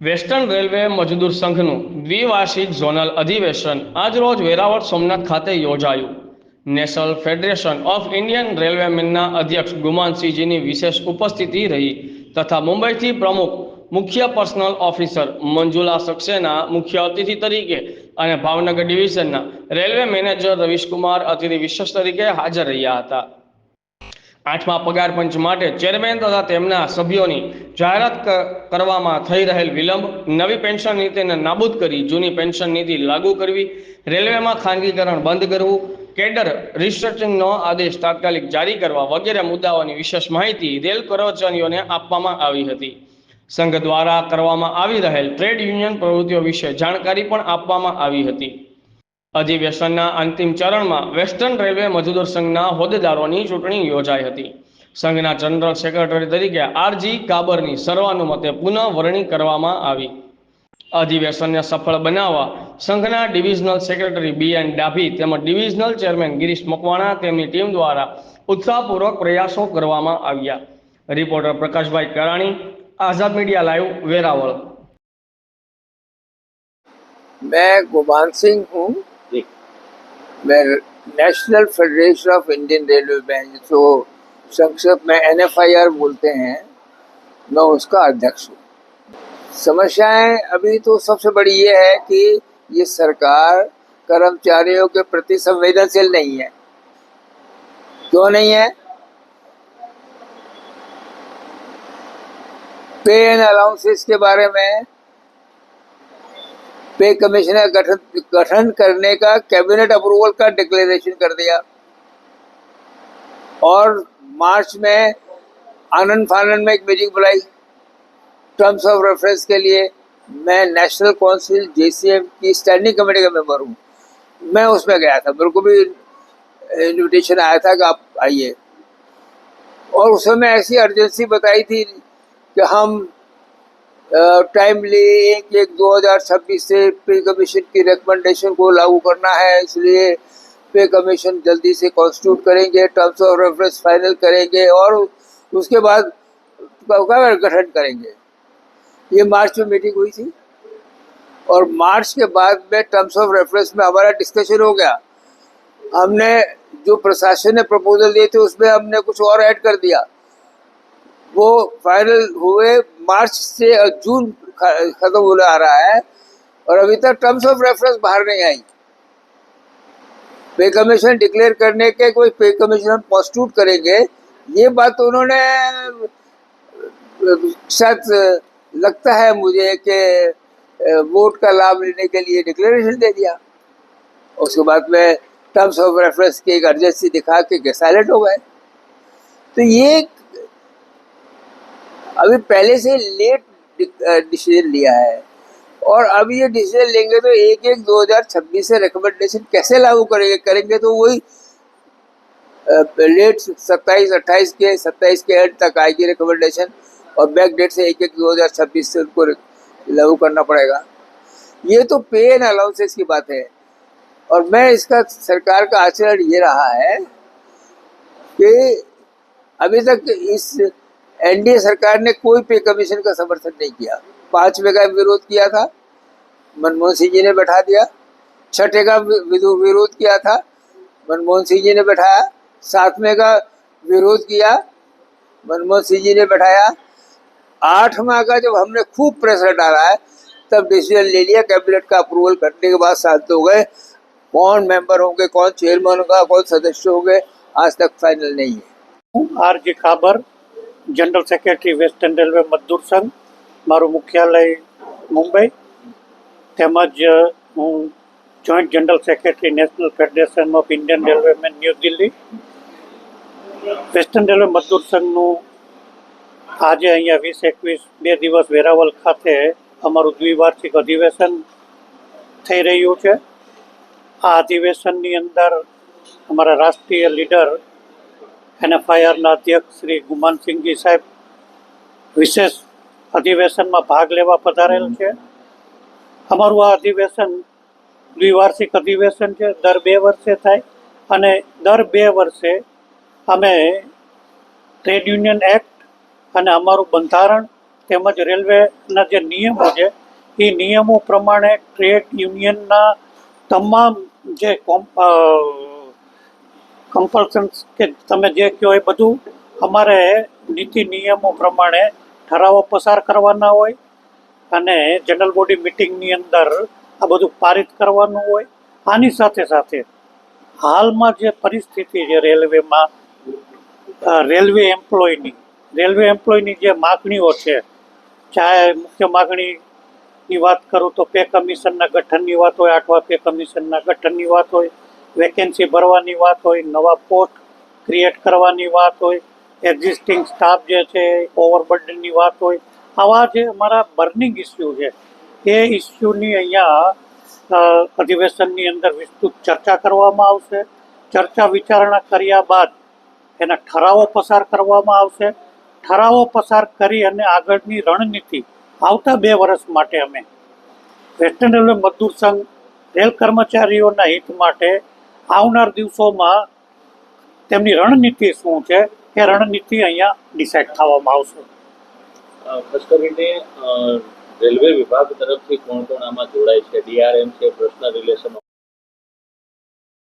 Western railway મજદૂર સંઘનું દ્વિવાર્ષિક zonal અધિવેશન આજરોજ વેરાવળ સોમનાથ ખાતે યોજાયું. નેશનલ ફેડરેશન ઓફ ઇન્ડિયન રેલવેમેનના અધ્યક્ષ ગુમાનસિંહજીની વિશેષ ઉપસ્થિતિ રહી તથા મુંબઈથી પ્રમુખ મુખ્ય પર્સનલ ઓફિસર મંજુલા સક્સેના મુખ્ય અતિથિ તરીકે અને ભાવનગર ડિવિઝનના રેલવે મેનેજર રવિશકુમાર અતિથિ વિશેષ તરીકે હાજર રહ્યા હતા. આઠમા પગાર પંચ માટે ચેરમેન તથા તેમના સભ્યોની જાહેરાત કરવામાં થઈ રહેલ વિલંબ, નવી પેન્શન નીતિને નાબૂદ કરી, જૂની પેન્શન નીતિ લાગુ કરવી, રેલવેમાં ખાનગીકરણ બંધ કરવું, કેડર રિસ્ટ્રક્ચરિંગનો આદેશ તાત્કાલિક જારી કરવા વગેરે મુદ્દાઓની વિશેષ માહિતી રેલ કર્મચારીઓને આપવામાં આવી હતી. સંઘ દ્વારા કરવામાં આવી રહેલ ટ્રેડ યુનિયન પ્રવૃત્તિઓ વિશે જાણકારી પણ આપવામાં આવી હતી. અધિવેશનના અંતિમ ચરણમાં વેસ્ટર્ન રેલવે મજૂદર સંઘના હોદ્દેદારોની ચૂંટણી યોજાઈ હતી. સંઘના જનરલ સેક્રેટરી તરીકે આરજી કાબરની સર્વાનુમતે પુનઃવરણી કરવામાં આવી. અધિવેશનને સફળ બનાવવા સંઘના divisional secretary B N Dabhi તેમજ ડિવિઝનલ ચેરમેન ગિરીશ મકવાણા તેમની ટીમ દ્વારા ઉત્સાહપૂર્વક પ્રયાસો કરવામાં આવ્યા. Reporter Prakashbhai Karani, Azad media live, Veraval. મેં ગુમાનસિંહ હું मैं national federation of Indian railway bank जिसको संक्षेप में एन बोलते हैं, मैं उसका अध्यक्ष हूँ। समस्याएँ अभी तो सबसे बड़ी ये है कि ये सरकार कर्मचारियों के प्रति संवेदनशील नहीं है। क्यों नहीं है? पे एंड अलाउंसेस के बारे में पे कमीशन का गठन गठन करने का कैबिनेट अप्रूवल का डिक्लेरेशन कर दिया। और मार्च में आनंद फानंद में एक मीटिंग बुलाई। टर्म्स ऑफ़ रेफरेंस के लिए मैं नेशनल काउंसिल जेसीएम की स्टैंडिंग कमेटी का मेंबर हूँ। मैं उसमें गया था। मेरे को भी इनविटेशन आया था कि आप आइए। और उस समय ऐसी अर्जेंसी बताई थी कि हम टाइमली एक एक, दो हज़ार छब्बीस से पे कमीशन की रिकमेंडेशन को लागू करना है, इसलिए पे कमीशन जल्दी से कॉन्स्टिट्यूट करेंगे टर्म्स ऑफ़ रेफरेंस फाइनल करेंगे और उसके बाद गठन करेंगे। ये मार्च में मीटिंग हुई थी और मार्च के बाद में टर्म्स ऑफ़ रेफरेंस में हमारा डिस्कशन हो गया। हमने जो प्रशासन ने प्रपोजल दिए थे, उसमें हमने कुछ और ऐड कर दिया। वो फाइनल हुए मार्च से जून खत्म होने आ रहा है और अभी तक टर्म्स ऑफ़ रेफरेंस बाहर नहीं आई। पे कमीशन डिक्लेयर करने के, कोई पे कमीशन हम कॉन्स्टिट्यूट करेंगे, ये बात उन्होंने, शायद, लगता है मुझे कि वोट का लाभ लेने के लिए डिक्लेरेशन दे दिया। उसके बाद में टर्म्स ऑफ़ रेफरेंस की एक अर्जेंसी दिखा के साइलेंट हो गए। तो ये अभी पहले से लेट डिसीज़न लिया है। और अब ये डिसीज़न लेंगे तो एक एक 2026 से रिकमेंडेशन कैसे लागू करेंगे करेंगे तो वही लेट सत्ताईस, अट्ठाईस के, सत्ताईस के एंड तक आएगी रिकमेंडेशन और बैक डेट से एक एक 2026 से उनको लागू करना पड़ेगा। ये तो पे एंड अलाउंसेस की बात है। और मैं इसका सरकार का आचरण ये रहा है कि अभी तक इस एनडीए सरकार ने कोई पे कमीशन का समर्थन नहीं किया। पांचवे का विरोध किया था, मनमोहन सिंह जी ने बैठा दिया। छठे का विरोध किया था, मनमोहन सिंह जी ने बैठाया। सातवें का विरोध किया, मनमोहन सिंह जी ने बैठाया। आठ का जब हमने खूब प्रेशर डाला है, तब डिसीज़न ले लिया, कैबिनेट का अप्रूवल करने के बाद शांत हो गए। कौन मेंबर होंगे, कौन चेयरमैन होगा, कौन सदस्य होंगे, आज तक फाइनल नहीं है। R J Khabar general secretary western railway મજદૂર સંઘ, મારું મુખ્યાલય મુંબઈ. તેમજ હું joint general secretary national federation of Indian railwaymen New Delhi western railway મજદૂર સંઘનું આજે અહીંયા વીસ, એકવીસ, બે દિવસ વેરાવલ ખાતે અમારું દ્વિવાર્ષિક અધિવેશન થઈ રહ્યું છે. આ અધિવેશનની અંદર અમારા રાષ્ટ્રીય લીડર એનએફઆઈઆરના અધ્યક્ષ શ્રી ગુમાનસિંહજી સાહેબ વિશેષ અધિવેશનમાં ભાગ લેવા પધારેલ છે. અમારું આ અધિવેશન દ્વિવાર્ષિક અધિવેશન છે. દર બે વર્ષે થાય અને દર બે વર્ષે અમે ટ્રેડ યુનિયન એક્ટ અને અમારું બંધારણ તેમજ રેલવેના જે નિયમો છે, એ નિયમો પ્રમાણે ટ્રેડ યુનિયનના તમામ જે કમ્પલ્સન્સ કે તમે જે કહો એ બધું અમારે નીતિ નિયમો પ્રમાણે ઠરાવો પસાર કરવાના હોય અને જનરલ બોડી મિટિંગની અંદર આ બધું પારિત કરવાનું હોય. આની સાથે સાથે હાલમાં જે પરિસ્થિતિ છે રેલવેમાં રેલવે એમ્પ્લોયની રેલવે એમ્પ્લોયની જે માગણીઓ છે, ચાહે મુખ્ય માગણીની વાત કરું તો પે કમિશનના ગઠનની વાત હોય આઠવા પે કમિશનના ગઠનની વાત હોય વેકેન્સી ભરવાની વાત હોય, નવા પોસ્ટ ક્રિએટ કરવાની વાત હોય એક્ઝિસ્ટિંગ સ્ટાફ જે છે ઓવરબર્ડનની વાત હોય, આવા જે અમારા બર્નિંગ ઇસ્યુ છે, એ ઇસ્યુની અહીંયા અધિવેશનની અંદર વિસ્તૃત ચર્ચા કરવામાં આવશે. ચર્ચા વિચારણા કર્યા બાદ એના ઠરાવો પસાર કરવામાં આવશે. ઠરાવો પસાર કરી અને આગળની રણનીતિ આવતા બે વર્ષ માટે અમે વેસ્ટર્ન રેલવે મજદૂર સંઘ રેલ કર્મચારીઓના હિત માટે આવનાર દિવસોમાં તેમની રણનીતિ શું છે એ રણનીતિ અહીંયા ડિસાઇડ થવામાં આવશે. ખાસ કરીને રેલવે વિભાગ તરફથી કોણ કોણ આમાં જોડાય છે? ડીઆરએમ છે પર્સનલ રિલેશન